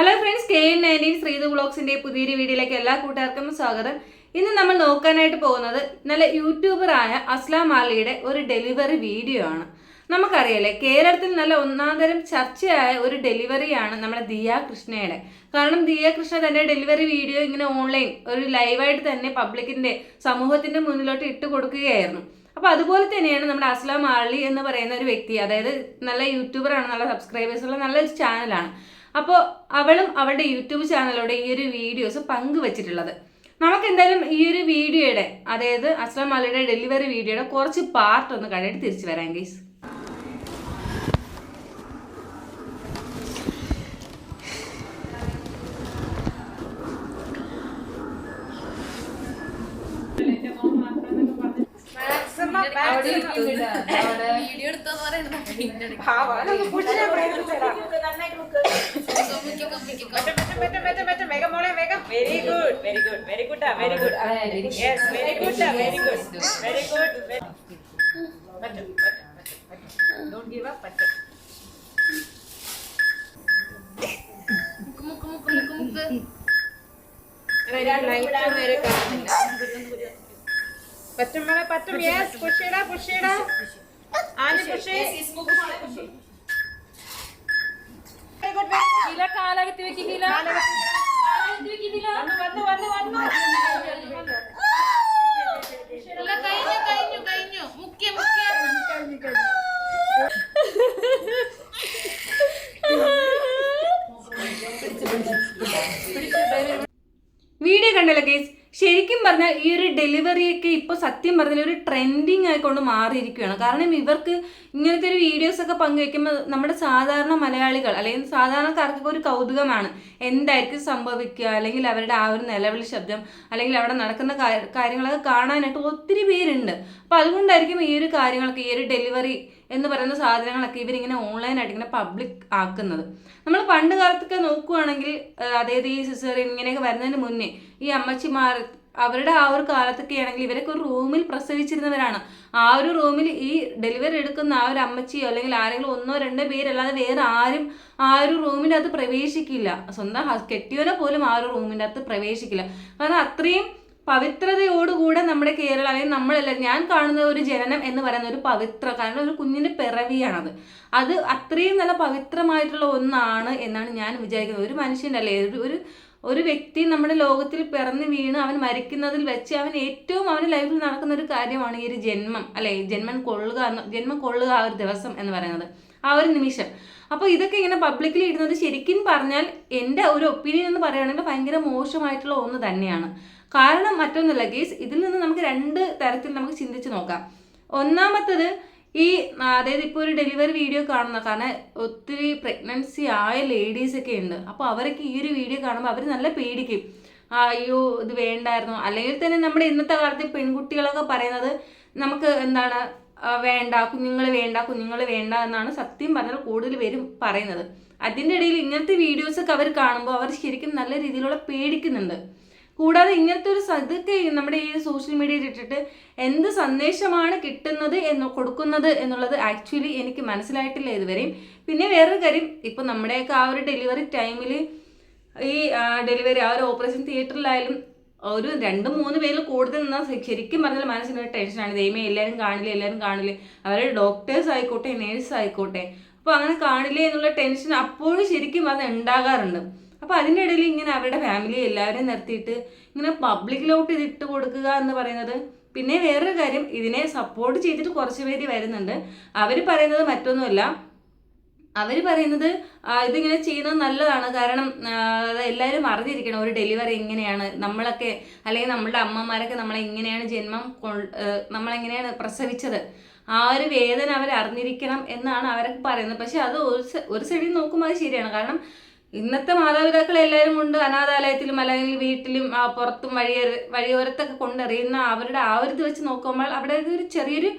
Hello friends K N nineteen Sreethu ബ്ലോഗ്സിന്റെ പുതിയൊരു വീഡിയോയിലേക്ക് എല്ലാ കൂട്ടുകാർക്കും സ്വാഗതം. ഇന്ന് നമ്മൾ നോക്കാനായിട്ട് പോകുന്നത് നല്ല യൂട്യൂബറായ അസ്ലാം അലിയുടെ ഒരു ഡെലിവറി വീഡിയോ ആണ്. നമുക്കറിയാലേ കേരളത്തിൽ നല്ല ഒന്നാന്തരം ചർച്ചയായ ഒരു ഡെലിവറിയാണ് നമ്മുടെ ദിയ കൃഷ്ണയുടെ. കാരണം ദിയ കൃഷ്ണ തന്റെ ഡെലിവറി വീഡിയോ ഇങ്ങനെ ഓൺലൈൻ ഒരു ലൈവായിട്ട് തന്നെ പബ്ലിക്കിന്റെ സമൂഹത്തിന്റെ മുന്നിലോട്ട് ഇട്ട് കൊടുക്കുകയായിരുന്നു. അപ്പോൾ അതുപോലെ തന്നെയാണ് നമ്മുടെ അസ്ലാം ആളി എന്ന് പറയുന്ന ഒരു വ്യക്തി അതായത് നല്ല യൂട്യൂബറാണ് നല്ല സബ്സ്ക്രൈബേഴ്സ് ഉള്ള നല്ലൊരു ചാനലാണ് അപ്പോൾ അവളും അവളുടെ യൂട്യൂബ് ചാനലിലൂടെ ഈ ഒരു വീഡിയോസ് പങ്കുവച്ചിട്ടുള്ളത്. നമുക്ക് എന്തായാലും ഈ ഒരു വീഡിയോയുടെ അതായത് അസ്ലാം അലിയുടെ ഡെലിവറി വീഡിയോയുടെ കുറച്ച് പാർട്ട് ഒന്ന് കണ്ടിട്ട് തിരിച്ചു വരാം ഗീസ് വീഡിയോ എടുത്തോന്ന് പറയണത് very good very good very good very good yes very good very good very good പറ്റും പറ്റും പറ്റും ഡോണ്ട് ഗിവ് അപ്പ് പറ്റും മുക്ക് മുക്ക് മുക്ക് മുക്ക് മുക്ക് ലൈറ്റ് നേരെ കാണുന്നില്ല പറ്റും മോളെ പറ്റും യെസ് പുഷിടാ ഈ ഒരു ഡെലിവറിയൊക്കെ ഇപ്പോൾ സത്യം പറഞ്ഞാൽ ഒരു ട്രെൻഡിങ് ആയിക്കൊണ്ട് മാറിയിരിക്കുകയാണ്. കാരണം ഇവർക്ക് ഇങ്ങനത്തെ ഒരു വീഡിയോസ് ഒക്കെ പങ്കുവെക്കുമ്പോൾ നമ്മുടെ സാധാരണ മലയാളികൾ അല്ലെങ്കിൽ സാധാരണക്കാർക്കൊക്കെ ഒരു കൗതുകമാണ്. എന്തായിരിക്കും സംഭവിക്കുക? അല്ലെങ്കിൽ അവരുടെ ആ ഒരു നിലവിളി ശബ്ദം അല്ലെങ്കിൽ അവിടെ നടക്കുന്ന കാര്യങ്ങളൊക്കെ കാണാനായിട്ട് ഒത്തിരി പേരുണ്ട്. അപ്പോൾ അതുകൊണ്ടായിരിക്കും ഈ ഒരു കാര്യങ്ങളൊക്കെ ഈ ഒരു ഡെലിവറി എന്ന് പറയുന്ന സാധനങ്ങളൊക്കെ ഇവരിങ്ങനെ ഓൺലൈനായിട്ട് ഇങ്ങനെ പബ്ലിക് ആക്കുന്നത്. നമ്മൾ പണ്ട് കാലത്തൊക്കെ നോക്കുവാണെങ്കിൽ ആ, അതായത് ഈ സിസേറിയൻ ഇങ്ങനെയൊക്കെ വരുന്നതിന് മുന്നേ ഈ അമ്മച്ചിമാർ അവരുടെ ആ ഒരു കാലത്തൊക്കെ ആണെങ്കിൽ ഇവരൊക്കെ ഒരു റൂമിൽ പ്രസവിച്ചിരുന്നവരാണ്. ആ ഒരു റൂമിൽ ഈ ഡെലിവറി എടുക്കുന്ന ആ ഒരു അമ്മച്ചിയോ അല്ലെങ്കിൽ ആരെങ്കിലും ഒന്നോ രണ്ടോ പേരല്ലാതെ വേറെ ആരും ആ ഒരു റൂമിന്റെ അകത്ത് പ്രവേശിക്കില്ല. സ്വന്തം കെട്ടിയവനെ പോലും ആ ഒരു റൂമിന്റെ അകത്ത് പ്രവേശിക്കില്ല. കാരണം അത്രയും പവിത്രതയോടുകൂടെ നമ്മുടെ കേരള അല്ലെങ്കിൽ നമ്മളല്ല ഞാൻ കാണുന്ന ഒരു ജനനം എന്ന് പറയുന്ന ഒരു പവിത്ര കാരണം ഒരു കുഞ്ഞിന്റെ പിറവിയാണത്. അത് അത്രയും നല്ല പവിത്രമായിട്ടുള്ള ഒന്നാണ് എന്നാണ് ഞാൻ വിചാരിക്കുന്നത്. ഒരു മനുഷ്യന്റെ അല്ലേ ഒരു ഒരു വ്യക്തി നമ്മുടെ ലോകത്തിൽ പിറന്നു വീണ് അവൻ മരിക്കുന്നതിൽ വെച്ച് അവൻ ഏറ്റവും അവന്റെ ലൈഫിൽ നടക്കുന്ന ഒരു കാര്യമാണ് ഈ ഒരു ജന്മം അല്ലെ? ജന്മം കൊള്ളുക എന്ന് ജന്മം കൊള്ളുക ആ ഒരു ദിവസം എന്ന് പറയുന്നത്. ആ ഒരു നിമിഷം. അപ്പോൾ ഇതൊക്കെ ഇങ്ങനെ പബ്ലിക്കിൽ ഇടുന്നത് ശരിക്കും പറഞ്ഞാൽ എന്റെ ഒരു ഒപ്പീനിയൻ എന്ന് പറയുകയാണെങ്കിൽ ഭയങ്കര മോശമായിട്ടുള്ള ഒന്ന് തന്നെയാണ്. കാരണം മറ്റൊന്നുമില്ല കേസ് ഇതിൽ നിന്ന് നമുക്ക് രണ്ട് തരത്തിൽ നമുക്ക് ചിന്തിച്ച് നോക്കാം. ഒന്നാമത്തത് ഈ അതായത് ഇപ്പോൾ ഒരു ഡെലിവറി വീഡിയോ കാണുന്ന കാരണം ഒത്തിരി പ്രഗ്നൻസി ആയ ലേഡീസൊക്കെ ഉണ്ട്. അപ്പോൾ അവരൊക്കെ ഈ ഒരു വീഡിയോ കാണുമ്പോൾ അവർ നല്ല പേടിക്കും. അയ്യോ ഇത് വേണ്ടായിരുന്നു. അല്ലെങ്കിൽ തന്നെ നമ്മുടെ ഇന്നത്തെ കാലത്ത് പെൺകുട്ടികളൊക്കെ പറയുന്നത് നമുക്ക് എന്താണ് വേണ്ട കുഞ്ഞുങ്ങൾ വേണ്ട കുഞ്ഞുങ്ങൾ വേണ്ട എന്നാണ് സത്യം പറഞ്ഞാൽ കൂടുതൽ പേരും പറയുന്നത്. അതിന്റെ ഇടയിൽ ഇങ്ങനത്തെ വീഡിയോസൊക്കെ അവർ കാണുമ്പോൾ അവർ ശരിക്കും നല്ല രീതിയിലുള്ള പേടിക്കുന്നുണ്ട്. കൂടാതെ ഇങ്ങനത്തെ ഒരു ഇതൊക്കെ നമ്മുടെ ഈ സോഷ്യൽ മീഡിയയിൽ ഇട്ടിട്ട് എന്ത് സന്ദേശമാണ് കിട്ടുന്നത് എന്ന് കൊടുക്കുന്നത് എന്നുള്ളത് ആക്ച്വലി എനിക്ക് മനസ്സിലായിട്ടില്ല ഇതുവരെയും. പിന്നെ വേറൊരു കാര്യം ഇപ്പം നമ്മുടെയൊക്കെ ആ ഒരു ഡെലിവറി ടൈമിൽ ഈ ഡെലിവറി ആ ഒരു ഓപ്പറേഷൻ തിയേറ്ററിലായാലും ഒരു രണ്ട് മൂന്ന് പേരിൽ കൂടുതൽ നിന്നാൽ ശരിക്കും പറഞ്ഞാൽ മനസ്സിനൊരു ടെൻഷനാണ് ദൈവമേ എല്ലാവരും കാണില്ലേ എല്ലാവരും കാണില്ലേ. അവരുടെ ഡോക്ടേഴ്സ് ആയിക്കോട്ടെ നേഴ്സ് ആയിക്കോട്ടെ. അപ്പോൾ അങ്ങനെ കാണില്ലേ എന്നുള്ള ടെൻഷൻ അപ്പോഴും ശരിക്കും അത് ഉണ്ടാകാറുണ്ട്. അപ്പോൾ അതിന്റെ ഇടയിൽ ഇങ്ങനെ അവരുടെ ഫാമിലി എല്ലാവരെയും നിർത്തിയിട്ട് ഇങ്ങനെ പബ്ലിക്കിലോട്ട് ഇത് ഇട്ട് കൊടുക്കുക എന്ന് പറയുന്നത്. പിന്നെ വേറൊരു കാര്യം ഇതിനെ സപ്പോർട്ട് ചെയ്തിട്ട് കുറച്ച് പേര് വരുന്നുണ്ട്. അവർ പറയുന്നത് മറ്റൊന്നുമല്ല. അവർ പറയുന്നത് ഇതിങ്ങനെ ചെയ്യുന്നത് നല്ലതാണ്. കാരണം എല്ലാവരും അറിഞ്ഞിരിക്കണം ഒരു ഡെലിവറി എങ്ങനെയാണ് നമ്മളൊക്കെ അല്ലെങ്കിൽ നമ്മളുടെ അമ്മമാരൊക്കെ നമ്മളെ എങ്ങനെയാണ് ജന്മം നമ്മളെങ്ങനെയാണ് പ്രസവിച്ചത്. ആ ഒരു വേദന അവർ അറിഞ്ഞിരിക്കണം എന്നാണ് അവരൊക്കെ പറയുന്നത്. പക്ഷെ അത് ഒരു ഒരു സൈഡിൽ നോക്കുമ്പോൾ അത് ശരിയാണ്. കാരണം ഇന്നത്തെ മാതാപിതാക്കൾ എല്ലാവരും കൊണ്ട് അനാഥാലയത്തിലും അല്ലെങ്കിൽ വീട്ടിലും പുറത്തും വഴിയ വഴിയോരത്തൊക്കെ കൊണ്ടെറിയുന്ന അവരുടെ ആ ഒരു ഇത് വെച്ച് നോക്കുമ്പോൾ അവിടെ ഒരു ചെറിയൊരു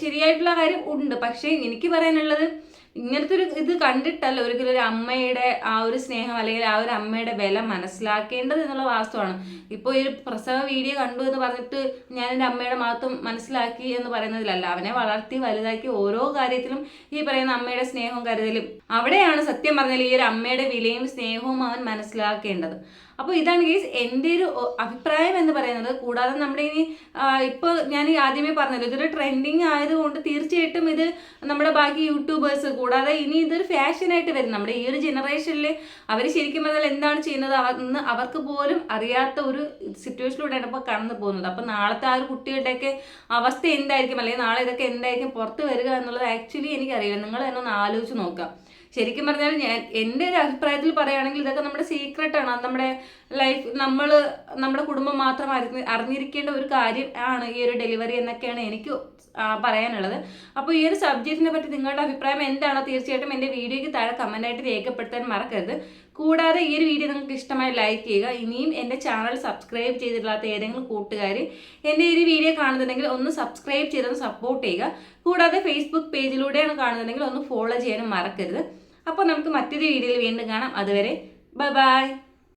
ശരിയായിട്ടുള്ള കാര്യം ഉണ്ട്. പക്ഷേ എനിക്ക് പറയാനുള്ളത് ഇങ്ങനത്തെ ഒരു ഇത് കണ്ടിട്ടല്ല ഒരിക്കലും ഒരു അമ്മയുടെ ആ ഒരു സ്നേഹം അല്ലെങ്കിൽ ആ ഒരു അമ്മയുടെ വില മനസ്സിലാക്കേണ്ടത് എന്നുള്ള വാസ്തവമാണ് ഇപ്പോൾ ഈ പ്രസവ വീഡിയോ കണ്ടു എന്ന് പറഞ്ഞിട്ട് ഞാൻ എന്റെ അമ്മയുടെ മാത്രം മനസ്സിലാക്കി എന്ന് പറയുന്നതിലല്ല. അവനെ വളർത്തി വലുതാക്കി ഓരോ കാര്യത്തിലും ഈ പറയുന്ന അമ്മയുടെ സ്നേഹവും കരുതലും. അവിടെയാണ് സത്യം പറഞ്ഞാൽ ഈ ഒരു അമ്മയുടെ വിലയും സ്നേഹവും അവൻ മനസ്സിലാക്കേണ്ടത്. അപ്പോൾ ഇതാണ് കേസ് എന്റെ ഒരു അഭിപ്രായം എന്ന് പറയുന്നത്. കൂടാതെ നമ്മുടെ ഇനി ഇപ്പോൾ ഞാൻ ആദ്യമേ പറഞ്ഞല്ലോ ഇതൊരു ട്രെൻഡിങ് ആയതുകൊണ്ട് തീർച്ചയായിട്ടും ഇത് നമ്മുടെ ബാക്കി യൂട്യൂബേഴ്സ് കൂടാതെ ഇനി ഇതൊരു ഫാഷനായിട്ട് വരും. നമ്മുടെ ഈ ഒരു ജനറേഷനിൽ അവർ ശരിക്കും പറഞ്ഞാൽ എന്താണ് ചെയ്യുന്നത്? എന്ന് അവർക്ക് പോലും അറിയാത്ത ഒരു സിറ്റുവേഷനിലൂടെയാണ് ഇപ്പോൾ കടന്നു പോകുന്നത്. അപ്പോൾ നാളത്തെ ആ ഒരു കുട്ടികളുടെയൊക്കെ അവസ്ഥ എന്തായിരിക്കും? അല്ലെങ്കിൽ നാളെ ഇതൊക്കെ എന്തായിരിക്കും? പുറത്ത് വരിക എന്നുള്ളത് ആക്ച്വലി എനിക്കറിയില്ല. നിങ്ങൾ തന്നെ ഒന്ന് ആലോചിച്ച് നോക്കാം. ശരിക്കും പറഞ്ഞാൽ ഞാൻ എന്റെ ഒരു അഭിപ്രായത്തിൽ പറയുകയാണെങ്കിൽ ഇതൊക്കെ നമ്മുടെ സീക്രട്ടാണ് അത് നമ്മുടെ ലൈഫ് നമ്മൾ നമ്മുടെ കുടുംബം മാത്രം അറിഞ്ഞ് അറിഞ്ഞിരിക്കേണ്ട ഒരു കാര്യം ആണ് ഈ ഒരു ഡെലിവറി എന്നൊക്കെയാണ് എനിക്ക് പറയാനുള്ളത്. അപ്പോൾ ഈ ഒരു സബ്ജക്റ്റിനെ പറ്റി നിങ്ങളുടെ അഭിപ്രായം എന്താണോ തീർച്ചയായിട്ടും എന്റെ വീഡിയോയ്ക്ക് താഴെ കമന്റായിട്ട് രേഖപ്പെടുത്താൻ മറക്കരുത്. കൂടാതെ ഈ ഒരു വീഡിയോ നിങ്ങൾക്ക് ഇഷ്ടമായി ലൈക്ക് ചെയ്യുക. ഇനിയും എന്റെ ചാനൽ സബ്സ്ക്രൈബ് ചെയ്തിട്ടില്ലാത്ത ഏതെങ്കിലും കൂട്ടുകാർ എന്റെ ഈ ഒരു വീഡിയോ കാണുന്നുണ്ടെങ്കിൽ ഒന്ന് സബ്സ്ക്രൈബ് ചെയ്തൊന്ന് സപ്പോർട്ട് ചെയ്യുക. കൂടാതെ ഫേസ്ബുക്ക് പേജിലൂടെയാണ് കാണുന്നുണ്ടെങ്കിൽ ഒന്ന് ഫോളോ ചെയ്യാനും മറക്കരുത്. അപ്പോൾ നമുക്ക് മറ്റൊരു വീഡിയോയിൽ വീണ്ടും കാണാം. അതുവരെ ബൈ ബൈ.